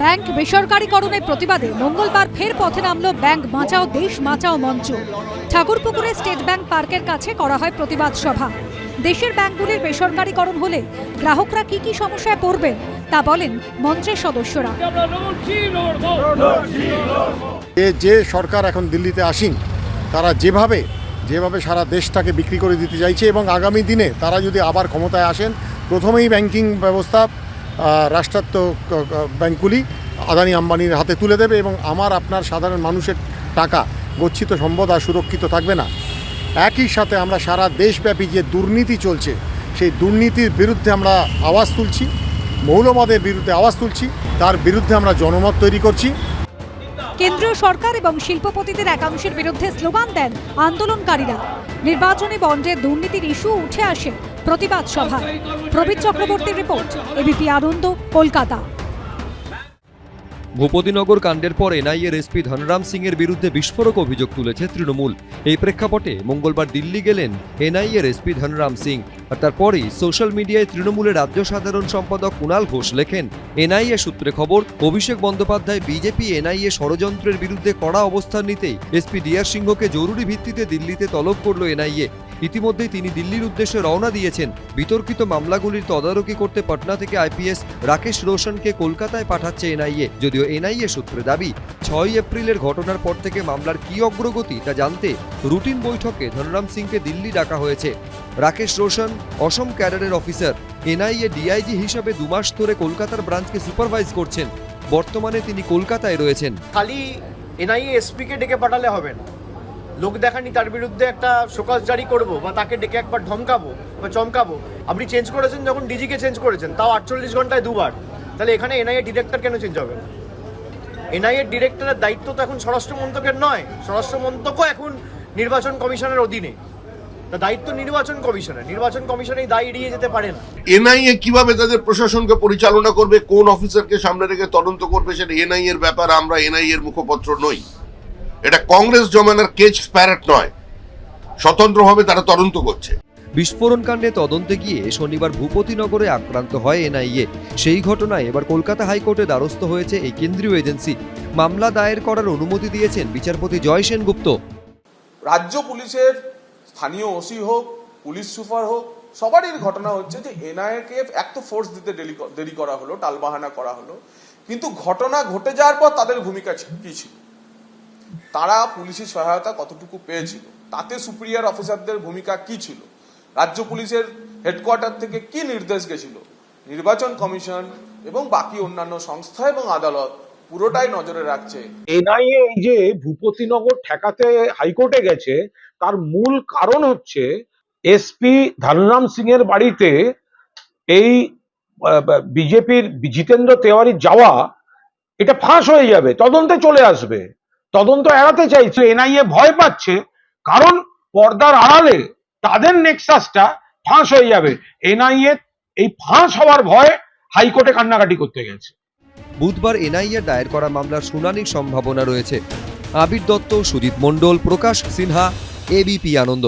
Bank বেসরকারীকরণের প্রতিবাদে মঙ্গলবার ফের পথে নামল ব্যাংক বাঁচাও দেশ বাঁচাও মঞ্চ। ঠাকুরপুকুরে স্টেট ব্যাংক পার্কের কাছে করা হয় প্রতিবাদ সভা। দেশের ব্যাংকগুলির বেসরকারীকরণ হলে গ্রাহকরা কি কি সমস্যায় পড়বেন তা বলেন মঞ্চের সদস্যরা। যে সরকার এখন দিল্লিতে আসেন, তারা যেভাবে যেভাবে সারা দেশটাকে বিক্রি করে দিতে চাইছে এবং আগামী দিনে তারা যদি আবার ক্ষমতায় আসেন, প্রথমেই ব্যাংকিং ব্যবস্থা রাষ্ট্রায়ত্ত ব্যাংকগুলি আদানি আম্বানির হাতে তুলে দেবে এবং আমার, আপনার সাধারণ মানুষের টাকা, গচ্ছিত সম্পদ আর সুরক্ষিত থাকবে না। একই সাথে আমরা সারা দেশব্যাপী যে দুর্নীতি চলছে, সেই দুর্নীতির বিরুদ্ধে আমরা আওয়াজ তুলছি, মৌলবাদের বিরুদ্ধে আওয়াজ তুলছি, তার বিরুদ্ধে আমরা জনমত তৈরি করছি। কেন্দ্রীয় সরকার এবং শিল্পপতিদের একাংশের বিরুদ্ধে স্লোগান দেন আন্দোলনকারীরা। নির্বাচনী বন্ডে দুর্নীতির ইস্যু উঠে আসে। প্রতিবাদ সভায় প্রবীর চক্রবর্তীর রিপোর্ট, এবিপি আনন্দ, কলকাতা। ভূপতিনগর কাণ্ডের পর এনআইএর এসপি ধনরাম সিং এর বিরুদ্ধে বিস্ফোরক অভিযোগ তুলেছে তৃণমূল। এই প্রেক্ষাপটে মঙ্গলবার দিল্লি গেলেন এনআইএর এসপি ধনরাম সিং। আর তারপরেই সোশ্যাল মিডিয়ায় তৃণমূলের রাজ্য সাধারণ সম্পাদক কুণাল ঘোষ লেখেন, এনআইএ সূত্রে খবর, অভিষেক বন্দ্যোপাধ্যায় বিজেপি এনআইএ ষড়যন্ত্রের বিরুদ্ধে কড়া অবস্থান নিতেই এসপি ডিআর সিংহকে জরুরি ভিত্তিতে দিল্লিতে তলব করল এনআইএ। ইতিমধ্যেই তিনি দিল্লির উদ্দেশ্যে রওনা দিয়েছেন। বিতর্কিত মামলাগুলির তদারকি করতে পাটনা থেকে আইপিএস রাকেশ রোশনকে কলকাতায় পাঠাচ্ছে এনআইএ, যদিও এনআইএ সূত্রে দাবি ছয় এপ্রিলের ঘটনার পর থেকে মামলার কী অগ্রগতি তা জানতে রুটিন বৈঠকে ধনরাম সিংকে দিল্লি ডাকা হয়েছে। রাকেশ রোশন, অসম ক্যাডারের অফিসার, এনআইএ ডিআইজি হিসাবে দুমাস ধরে কলকাতার ব্রাঞ্চকে সুপারভাইজ করছেন। বর্তমানে তিনি কলকাতায় রয়েছেন। খালি এনআইএ এসপিকে ডেকে পাঠালে হবে না। লোক দেখানি তার বিরুদ্ধে একটা শোকজ জারি করব বা তাকে ডেকে একবার ধমকাবো বা চমকাবো। আপনি চেঞ্জ করেছেন যখন ডিজিকে চেঞ্জ করেছেন, তাও আটচল্লিশ ঘন্টায় দুবার। তাহলে এখানে এনআইএ ডিরেক্টর কেন চেঞ্জ হবে? এনআইএ ডিরেক্টরের দায়িত্ব তো এখন স্বরাষ্ট্র মন্ত্রকের নয়, স্বরাষ্ট্র মন্ত্রকও এখন নির্বাচন কমিশনের অধীনে। তা দায়িত্ব নির্বাচন কমিশনের নির্বাচন কমিশন এই দায় এড়িয়ে যেতে পারে না। এনআইএ কীভাবে তাদের প্রশাসনকে পরিচালনা করবে, কোন অফিসারকে সামনে রেখে তদন্ত করবে, সেটা এনআইএ এর ব্যাপার, আমরা এনআইএর মুখপত্র নই। এটা কংগ্রেস জমানার কেজ প্যারেট নয়। স্বতন্ত্রভাবে তারা তদন্ত করছে। বিস্ফোরণ কাণ্ডে তদন্তে গিয়ে শনিবার ভূপতিনগরে আক্রান্ত হয় এনআইএ। সেই ঘটনায় এবার কলকাতা হাইকোর্টে দ্বারস্থ হয়েছে এই কেন্দ্রীয় এজেন্সি। মামলা দায়ের করার অনুমতি দিয়েছেন বিচারপতি জয় সেনগুপ্ত। রাজ্য পুলিশের স্থানীয় ওসি হোক পুলিশ সুপার হোক সবারই ঘটনা হচ্ছে যে এনআইএকে এক তো ফোর্স দিতে দেরি করা হলো টালবাহানা করা হলো। কিন্তু ঘটনা ঘটে যাওয়ার পর তাদের ভূমিকা কি ছিল? তারা পুলিশের সহায়তা কতটুকু পেয়েছিল? তাতে সুপিরিয়র অফিসারদের ভূমিকা কি ছিল? রাজ্য পুলিশের হেডকোয়ার্টার থেকে কি নির্দেশ গেছিল? নির্বাচন কমিশন এবং বাকি অন্যান্য সংস্থা এবং আদালত পুরোটাই নজরে রাখছে। এনআইএ এই যে ভূপতিনগর ঠেকাতে হাইকোর্টে গেছে, তার মূল কারণ হচ্ছে এসপি ধনরাম সিং এর বাড়িতে এই বিজেপির, জিতেন্দ্র তেওয়ারি যাওয়া, এটা ফাঁস হয়ে যাবে, তদন্তে চলে আসবে। তদন্ত এড়াতে চাইছে, এনআইএ ভয় পাচ্ছে, কারণ পর্দার আড়ালে তাদের নেক্সাসটা ফাঁস হয়ে যাবে। এনআইএ এই ফাঁস হওয়ার ভয় হাইকোর্টে কান্নাকাটি করতে গেছে। বুধবার এনআইএ দায়ের করা মামলার শুনানির সম্ভাবনা রয়েছে। আবির দত্ত সুজিত মণ্ডল, প্রকাশ সিনহা এবিপি আনন্দ।